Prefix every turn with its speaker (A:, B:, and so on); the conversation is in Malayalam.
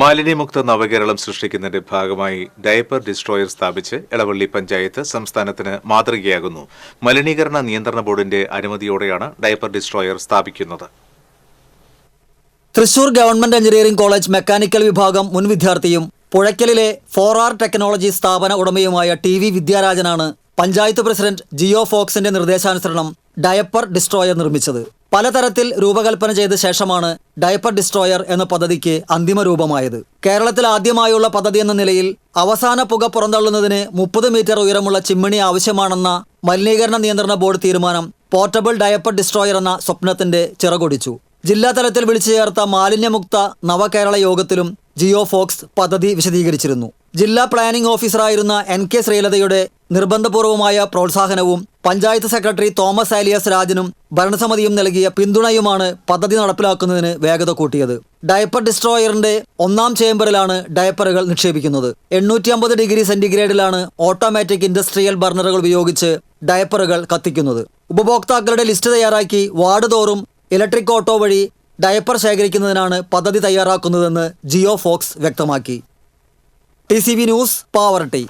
A: മാലിന്യമുക്ത നവകേരളം സൃഷ്ടിക്കുന്നതിന്റെ ഭാഗമായി ഡയപ്പർ ഡിസ്ട്രോയർ സ്ഥാപിച്ച് എളവള്ളി പഞ്ചായത്ത് സംസ്ഥാനത്തിന് മാതൃകയാകുന്നു. മലിനീകരണ നിയന്ത്രണ ബോർഡിന്റെ അനുമതിയോടെയാണ് ഡയപ്പർ ഡിസ്ട്രോയർ സ്ഥാപിക്കുന്നത്.
B: Thrissur government engineering college mechanical വിഭാഗം മുൻ വിദ്യാർത്ഥിയും പുഴയ്ക്കലിലെ ഫോർ ആർ ടെക്നോളജി സ്ഥാപന ഉടമയുമായ ടി വി വിദ്യാരാജനാണ് പഞ്ചായത്ത് പ്രസിഡന്റ് ജിയോ ഫോക്സിന്റെ നിർദ്ദേശാനുസരണം ഡയപ്പർ ഡിസ്ട്രോയർ നിർമ്മിച്ചത്. പലതരത്തിൽ രൂപകൽപ്പന ചെയ്ത ശേഷമാണ് ഡയപ്പർ ഡിസ്ട്രോയർ എന്ന പദ്ധതിക്ക് അന്തിമ രൂപമായത്. കേരളത്തിൽ ആദ്യമായുള്ള പദ്ധതി എന്ന നിലയിൽ അവസാന പുക പുറന്തള്ളുന്നതിന് മുപ്പത് മീറ്റർ ഉയരമുള്ള ചിമ്മിണി ആവശ്യമാണെന്ന മലിനീകരണ നിയന്ത്രണ ബോർഡ് തീരുമാനം പോർട്ടബിൾ ഡയപ്പർ ഡിസ്ട്രോയർ എന്ന സ്വപ്നത്തിന്റെ ചിറകൊടിച്ചു. ജില്ലാതലത്തിൽ വിളിച്ചു ചേർത്ത മാലിന്യമുക്ത നവകേരള യോഗത്തിലും ജിയോ ഫോക്സ് പദ്ധതി വിശദീകരിച്ചിരുന്നു. ജില്ലാ പ്ലാനിംഗ് ഓഫീസറായിരുന്ന എൻ കെ ശ്രീലതയുടെ നിർബന്ധപൂർവമായ പ്രോത്സാഹനവും പഞ്ചായത്ത് സെക്രട്ടറി തോമസ് ആലിയസ് രാജനും ഭരണസമിതിയും നൽകിയ പിന്തുണയുമാണ് പദ്ധതി നടപ്പിലാക്കുന്നതിന് വേഗത കൂട്ടിയത്. ഡയപ്പർ ഡിസ്ട്രോയറിന്റെ ഒന്നാം ചേംബറിലാണ് ഡയപ്പറുകൾ നിക്ഷേപിക്കുന്നത്. എണ്ണൂറ്റി അമ്പത് ഡിഗ്രി സെന്റിഗ്രേഡിലാണ് ഓട്ടോമാറ്റിക് ഇൻഡസ്ട്രിയൽ ബർണറുകൾ ഉപയോഗിച്ച് ഡയപ്പറുകൾ കത്തിക്കുന്നത്. ഉപഭോക്താക്കളുടെ ലിസ്റ്റ് തയ്യാറാക്കി വാർഡ് തോറും ഇലക്ട്രിക് ഓട്ടോ വഴി ഡയപ്പർ ശേഖരിക്കുന്നതിനാണ് പദ്ധതി തയ്യാറാക്കുന്നതെന്ന് ജിയോ ഫോക്സ് വ്യക്തമാക്കി. T news Pavaratty